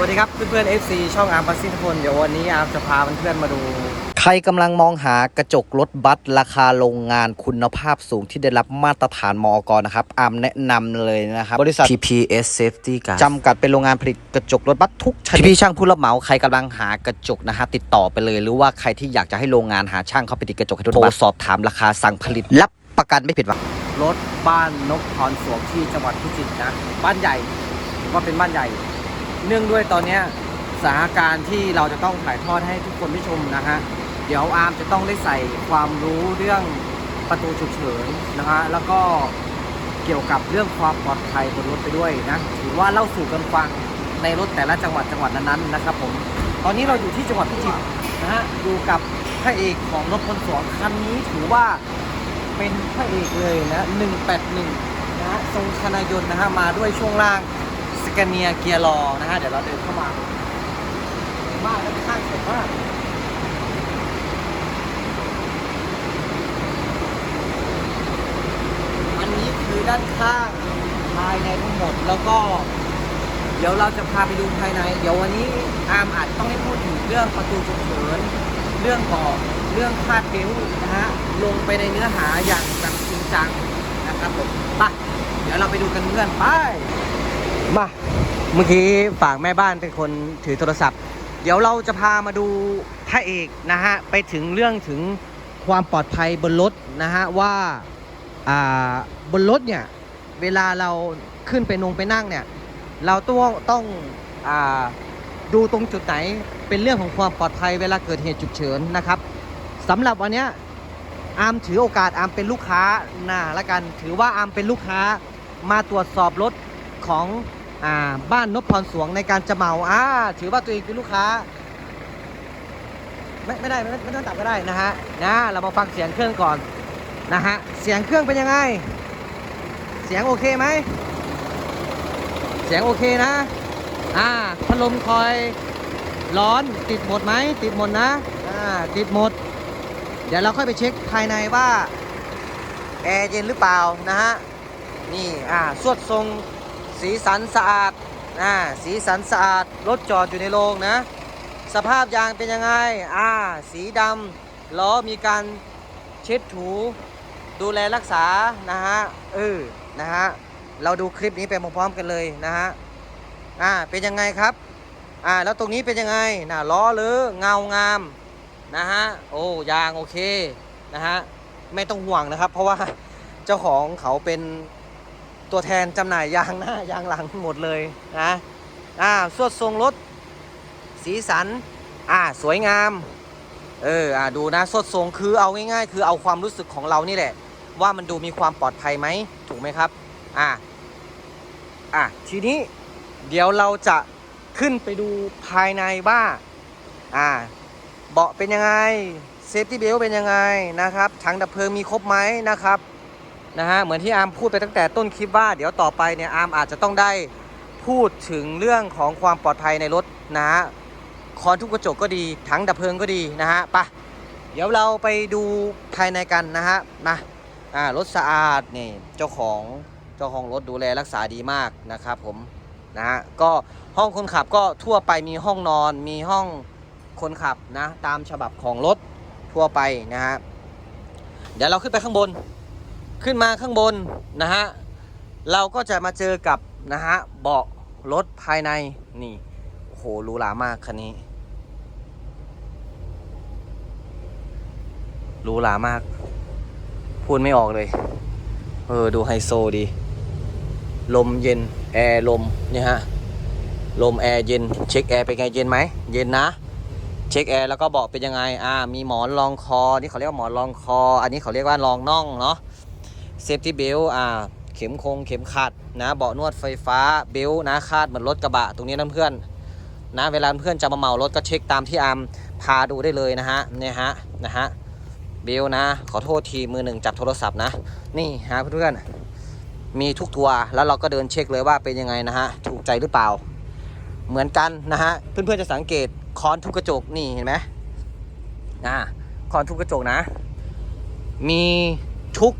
วัสดีครับเพื่อนๆ FC ช่องอาร์มปัสสิทพลเดี๋ยววันนี้อาร์มจะพาเพื่อนๆมาดู ใครกำลังมองหากระจกรถบัสราคาโรงงานคุณภาพสูงที่ได้รับมาตรฐานมอกนะครับ อามแนะนำเลยนะครับ บริษัท TPS Safety Guard จำกัดเป็นโรงงานผลิตกระจกรถบัสทุกชนิดพี่ช่างผู้รับเหมาใครกำลังหากระจกนะฮะติดต่อไปเลย หรือว่าใครที่อยากจะให้โรงงานหาช่างเข้าไปติดกระจกให้รถบัสสอบถามราคาสั่งผลิตรับประกันไม่ผิดหวังรถบ้านนกพรสวงที่จังหวัดพิจิตรนะบ้านใหญ่ถือว่าเป็นบ้านใหญ่ เนื่องด้วยตอนนี้สถานการณ์ที่เราจะต้องถ่ายทอดให้ทุกคนได้ชมนะฮะเดี๋ยวอาร์มจะต้องได้ใส่ความรู้เรื่องประตูฉุกเฉินนะฮะแล้วก็เกี่ยวกับเรื่องความปลอดภัยบนรถไปด้วยนะถือว่าเล่าสู่กันฟังในรถแต่ละจังหวัดจังหวัดนั้นๆนะครับผมตอนนี้เราอยู่ที่จังหวัดพิจิตรนะฮะอยู่กับพระเอกของรถพลสวงคันนี้ถือว่าเป็นพระเอกเลยนะ181นะฮะทรงคณายนนะฮะมาด้วยช่วงล่าง สแกเนียเกียร์รอนะฮะเดี๋ยวเราเดินเข้ามามากแล้วข้างสวยมากอันนี้คือด้านข้างภายในทั้งหมดแล้วก็ เดี๋ยวเราจะพาไปดูภายใน เดี๋ยววันนี้อาร์มอาจต้องให้พูดถึงเรื่องประตูฉุกเฉินเรื่องเบาะเรื่องคาดเบลต์นะฮะลงไปในเนื้อหาอย่างแบบจริงจังนะครับผมไปเดี๋ยวเราไปดูกันเพื่อนไป มาเมื่อกี้ฝากแม่บ้านเป็นคนถือโทรศัพท์ เดี๋ยวเราจะพามาดูพระเอกนะฮะ ไปถึงเรื่องถึงความปลอดภัยบนรถนะฮะ ว่าอ่าบนรถเนี่ย เวลาเราขึ้นไปนงไปนั่งเนี่ย เราต้องต้องอาดูตรงจุดไหนเป็นเรื่องของความปลอดภัยเวลาเกิดเหตุฉุกเฉินนะครับสำหรับวันนี้อามถือโอกาสอามเป็นลูกค้านะละกันถือว่าอามเป็นลูกค้ามาตรวจสอบรถ ของอ่าบ้านนพพรสวงในการจะเมาอ่าถือว่าตัวเองเป็นลูกค้า ไม่ไม่ได้ไม่ไม่ต้องตัดก็ได้นะฮะนะเรามาฟังเสียงเครื่องก่อนนะฮะเสียงเครื่องเป็นยังไง เสียงโอเคไหมเสียงโอเคนะอ่าพัดลมคอยร้อนติดหมดไหมติดหมดนะอ่าติดหมด เดี๋ยวเราค่อยไปเช็คภายในว่าแอร์เย็นหรือเปล่านะฮะนี่อ่าสวดทรง สีสันสะอาดอ่าสีสันสะอาดรถจอดอยู่ในโรงนะ สภาพยางเป็นยังไงอ่าสีดำล้อมีการเช็ดถูดูแลรักษานะฮะเออนะฮะเราดูคลิปนี้ไปพร้อมๆกันเลยนะฮะอ่าเป็นยังไงครับอ่าแล้วตรงนี้เป็นยังไงน่ะล้อหรือเงางามนะฮะโอ้ยางโอเคนะฮะไม่ต้องห่วงนะครับ เพราะว่าเจ้าของเขาเป็น ตัวแทนจำหน่ายยางหน้ายางหลังหมดเลยนะอ่าสวดทรงรถ สีสัน อ่า สวยงาม เออ อ่า ดูนะสวดทรงคือเอาง่ายๆ คือเอาความรู้สึกของเรานี่แหละ ว่ามันดูมีความปลอดภัยไหม ถูกไหมครับ อ่า อะทีนี้เดี๋ยวเราจะขึ้นไปดูภายในว่าอ่า เบาะเป็นยังไง เซฟตี้เบลเป็นยังไงนะครับ ถังดับเพลิงมีครบไหมนะครับ นะฮะเหมือนที่อาร์มพูดไปตั้งแต่ต้นคลิปว่าเดี๋ยวต่อไปเนี่ยอาร์มอาจจะต้องได้พูดถึงเรื่องของความปลอดภัยในรถนะฮะคอนทุกกระจกก็ดีถังดับเพลิงก็ดีนะฮะไปะเดี๋ยวเราไปดูภายในกันนะฮะมาอ่ารถสะอาดนี่เจ้าของเจ้าของรถดูแลรักษาดีมากนะครับผมนะฮะก็ห้องคนขับก็ทั่วไปมีห้องนอนมีห้องคนขับนะตามฉบับของรถทั่วไปนะฮะเดี๋ยวเราขึ้นไปข้างบน ขึ้นมาข้างบนนะฮะเราก็จะมาเจอกับนะฮะเบาะรถภายในนี่โอ้โหหรูหรามากคันนี้หรูหรามาก พูดไม่ออกเลย เออดูไฮโซดี ลมเย็น แอร์ลมเนี่ยฮะลมแอร์เย็นเช็คแอร์เป็นไงเย็นไหมเย็นนะ เช็คแอร์แล้วก็เบอกเป็นยังไงอ่ามีหมอนรองคอนี่เขาเรียกว่าหมอนรองคอ อันนี้เขาเรียกว่ารองน่องเนาะ เซฟตี้เบลอ่าเข็มคงเข็มขัดนะเบาะนวดไฟฟ้าเบลนะคาดเหมือนรถกระบะตรงนี้นะเพื่อนนะเวลาเพื่อนจะมาเหมารถก็เช็คตามที่อาร์มพาดูได้เลยนะฮะเนี่ยฮะนะฮะเบลนะ ขอโทษทีมือหนึ่งจับโทรศัพท์นะ นี่ฮะเพื่อนๆมีทุกตัวแล้วเราก็เดินเช็คเลยว่าเป็นยังไงนะฮะถูกใจหรือเปล่า เหมือนกันนะฮะเพื่อนๆจะสังเกตคอนทุกกระจกนี่เห็นไหมอ่าคอนทุกกระจกนะ มีทุก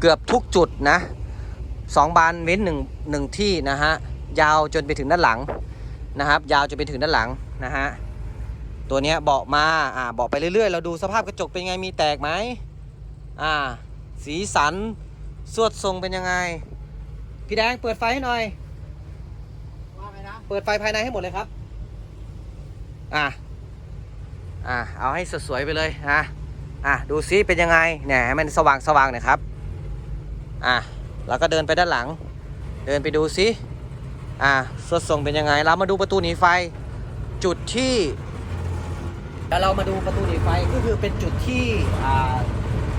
เกือบทุกจุดนะสองบานเว้นหนึ่งหนึ่งที่นะฮะยาวจนไปถึงด้านหลังนะครับ ยาวจะไปถึงด้านหลังนะฮะตัวเนี้ยเบาะมาอ่าเบาะไปเรื่อยๆ เราดูสภาพกระจกเป็นไงมีแตกไหมอ่าสีสันสวดทรงเป็นยังไง พี่แดงเปิดไฟให้หน่อยเปิดไฟภายในให้หมดเลยครับอะอะเอาให้สวยๆไปเลยนะอะดูซิเป็นยังไงเนี่ยให้มันสว่างสว่างหน่อยครับ อะแล้วก็เดินไปด้านหลัง เดินไปดูซิอะสวดทรงเป็นยังไง เรามาดูประตูหนีไฟ จุดที่แล้วเรามาดูประตูหนีไฟก็คือเป็นจุดที่อ่า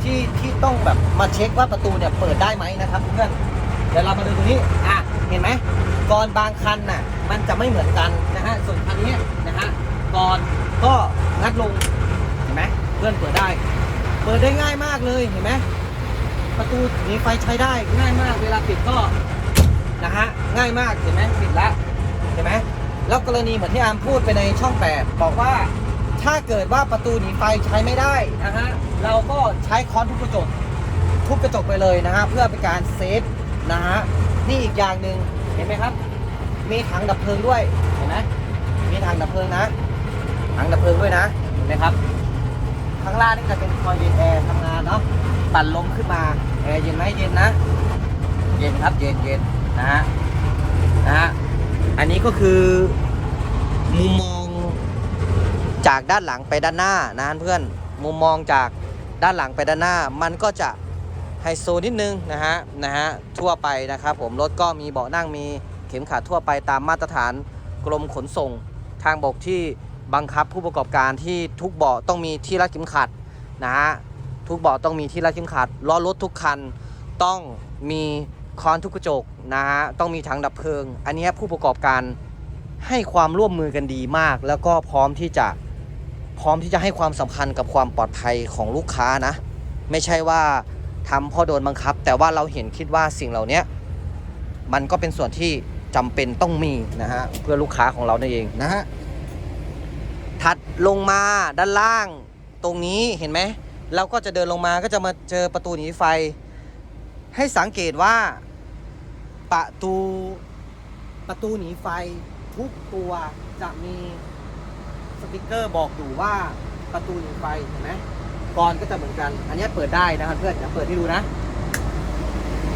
ที่ที่ต้องแบบมาเช็คว่าประตูเนี่ยเปิดได้ไหมนะครับเพื่อนเดี๋ยวเรามาดูตรงนี้อะเห็นไหมกรอนบางคันน่ะมันจะไม่เหมือนกันนะฮะส่วนคันนี้นะฮะกรอนก็งัดลงเห็นไหมเพื่อนเปิดได้ เปิดได้ง่ายมากเลยเห็นไหม ประตูหนีไฟใช้ได้ง่ายมาก เวลาปิดก็นะฮะง่ายมากเห็นไหมปิดแล้วเห็นไหมแล้วกรณีเหมือนที่อามพูดไปในช่องแปดบอกว่าถ้าเกิดว่าประตูหนีไฟใช้ไม่ได้นะฮะเราก็ใช้ค้อนทุบกระจกทุบกระจกไปเลยนะฮะเพื่อเป็นการเซฟนะฮะนี่อีกอย่างหนึ่งเห็นไหมครับ มีถังดับเพลิงด้วยเห็นไหมมีถังดับเพลิงนะถังดับเพลิงด้วยนะเห็นไหมครับข้างล่างนี่จะเป็นคอยเย็นแอร์ทำงานเนาะ ปั่นลมขึ้นมาแอร์เย็นไหมเย็นนะ เย็นครับเย็นเย็นนะฮะนะฮะอันนี้ก็คือมุมมองจากด้านหลังไปด้านหน้านะเพื่อนมุมมองจากด้านหลังไปด้านหน้า มันก็จะไฮโซนิดนึงนะฮะนะฮะทั่วไปนะครับผมรถก็มีเบาะนั่งมีเข็มขัดทั่วไปตามมาตรฐานกรมขนส่ง ทางบกที่บังคับผู้ประกอบการที่ทุกเบาะต้องมีที่รัดเข็มขัดนะฮะ ทุกเบาะต้องมีที่รัดเข็มขัดล้อรถทุกคัน ต้องมีคอนทุกกระจกนะฮะต้องมีถังดับเพลิง อันนี้ผู้ประกอบการให้ความร่วมมือกันดีมาก แล้วก็พร้อมที่จะพร้อมที่จะให้ความสำคัญกับความปลอดภัยของลูกค้านะ ไม่ใช่ว่าทำเพราะโดนบังคับ แต่ว่าเราเห็นคิดว่าสิ่งเหล่านี้มันก็เป็นส่วนที่จำเป็นต้องมีนะฮะเพื่อลูกค้าของเรานั่นเองนะฮะถัดลงมาด้านล่างตรงนี้เห็นไหม เราก็จะเดินลงมาก็จะมาเจอประตูหนีไฟ ให้สังเกตว่าประตูประตูหนีไฟทุกตัวจะมีสติกเกอร์บอกอยู่ว่าประตูหนีไฟเห็นไหมกรก็จะเหมือนกัน อันนี้เปิดได้นะครับเพื่อนเดี๋ยวเปิดให้ดูนะ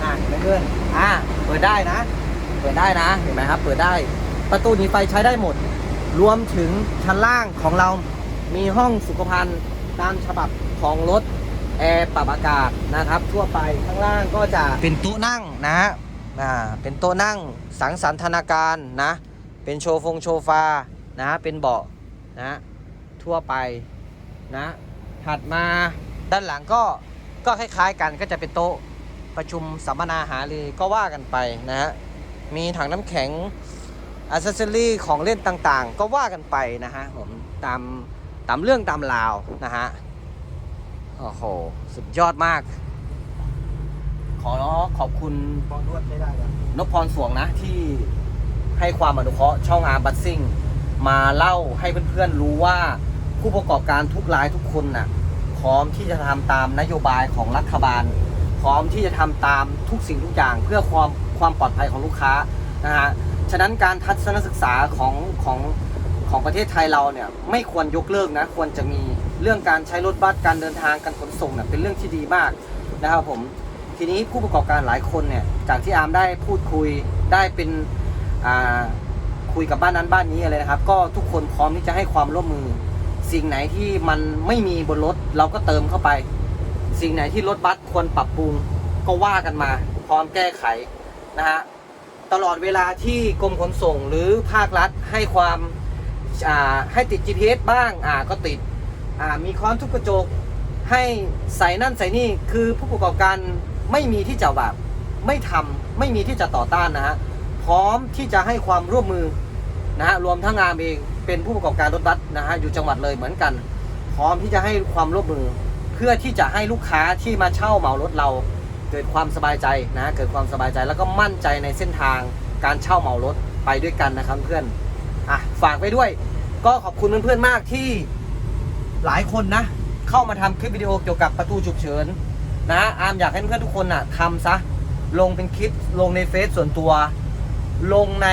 อ่าเห็นไหมเพื่อนอ่าเปิดได้นะ เปิดได้นะเห็นไหมครับ เปิดได้ประตูหนีไฟใช้ได้หมด รวมถึงชั้นล่างของเรามีห้องสุขภัณฑ์ตามฉบับ ของรถแอร์ปรับอากาศนะครับ ทั่วไปข้างล่างก็จะเป็นโต๊ะนั่งนะฮะอ่าเป็นโต๊ะนั่งสังสรรทนาการนะ เป็นโชว์ฟงโชฟานะเป็นเบาะนะทั่วไปนะถัดมาด้านหลังก็ก็คล้ายๆกันก็จะเป็นโต๊ะประชุมสัมมนาหารือก็ว่ากันไปนะฮะมีถังน้ำแข็งอัซเซอรี่ของเล่นต่างๆ ก็ว่ากันไปนะฮะผมตามตามเรื่องตามราวนะฮะ โอ้โห สุดยอดมาก ขอขอบคุณบอนวดไม่ได้แล้วนพพรสวงนะที่ให้ความอนุเคราะห์ช่องอาร์บัสซิ่งมาเล่าให้เพื่อนๆรู้ว่าผู้ประกอบการทุกรายทุกคนน่ะพร้อมที่จะทำตามนโยบายของรัฐบาล พร้อมที่จะทำตามทุกสิ่งทุกอย่างเพื่อความความปลอดภัยของลูกค้านะฮะฉะนั้นการทัศนศึกษาของของของประเทศไทยเราเนี่ยไม่ควรยกเลิกนะควรจะมี เรื่องการใช้รถบัสการเดินทางการขนส่งเนี่ยเป็นเรื่องที่ดีมากนะครับผมทีนี้ผู้ประกอบการหลายคนเนี่ยจากที่อาร์มได้พูดคุยได้เป็นคุยกับบ้านนั้นบ้านนี้อะไรนะครับ ก็ทุกคนพร้อมที่จะให้ความร่วมมือ สิ่งไหนที่มันไม่มีบนรถเราก็เติมเข้าไป สิ่งไหนที่รถบัสควรปรับปรุงก็ว่ากันมา พร้อมแก้ไขนะฮะตลอดเวลาที่กรมขนส่งหรือภาครัฐให้ความให้ติด GPS บ้างอ่าก็ติด มีค้อนทุบกระจก ให้ใส่นั่นใส่นี่คือผู้ประกอบการไม่มีที่จะแบบไม่ทำไม่มีที่จะต่อต้านนะฮะพร้อมที่จะให้ความร่วมมือนะฮะรวมทั้งงานเองเป็นผู้ประกอบการรถบัสนะฮะอยู่จังหวัดเลยเหมือนกัน พร้อมที่จะให้ความร่วมมือ เพื่อที่จะให้ลูกค้าที่มาเช่าเหมารถเรา เกิดความสบายใจนะเกิดความสบายใจแล้วก็มั่นใจในเส้นทางการเช่าเหมารถไปด้วยกันนะครับเพื่อนอะฝากไว้ด้วย ก็ขอบคุณเพื่อนๆมากที่ หลายคนนะ เข้ามาทำคลิปวิดีโอเกี่ยวกับประตูฉุกเฉินนะอาร์มอยากให้เพื่อนทุกคนน่ะทำซะลงเป็นคลิปลงในเฟซส่วนตัว ลงใน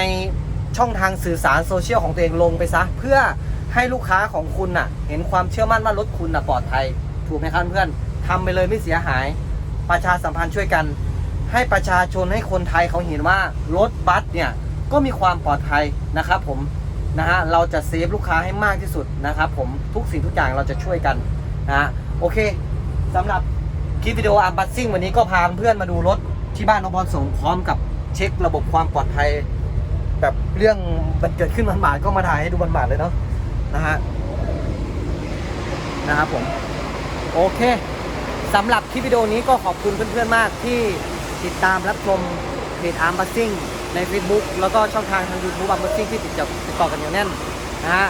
ช่องทางสื่อสารโซเชียลของตัวเองลงไปซะ เพื่อให้ลูกค้าของคุณน่ะ เห็นความเชื่อมั่นว่ารถคุณน่ะปลอดภัย ถูกไหมครับเพื่อนทำไปเลยไม่เสียหาย ประชาสัมพันธ์ช่วยกัน ให้ประชาชนให้คนไทยเขาเห็นว่ารถบัสเนี่ยก็มีความปลอดภัยนะครับผม นะฮะเราจะเซฟลูกค้าให้มากที่สุดนะครับผมทุกสิ่งทุกอย่างเราจะช่วยกันนะฮะโอเคสำหรับคลิปวิดีโออัมบัสซิ่งวันนี้ก็พาเพื่อนมาดูรถที่บ้านนพรสงพร้อมกับเช็คระบบความปลอดภัย แบบเรื่องมันเกิดขึ้นบานๆก็มาถ่ายให้ดูบานๆเลยเนาะนะฮะนะครับผมโอเคสำหรับคลิปวิดีโอนี้ก็ขอบคุณเพื่อนๆมากที่ติดตามรับชมเพจอาร์มบัสซิ่ง ใน Facebook แล้วก็ช่องทางทาง YouTube อัมบัสซิ่งที่ติดต่อติดต่อกันอย่างแน่นนะฮะ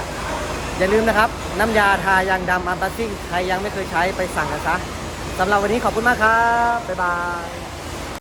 อย่าลืมนะครับ น้ำยาทายางดำอัมบัสซิ่งใครยังไม่เคยใช้ไปสั่งกันซะสำหรับวันนี้ขอบคุณมากครับ บ๊ายบาย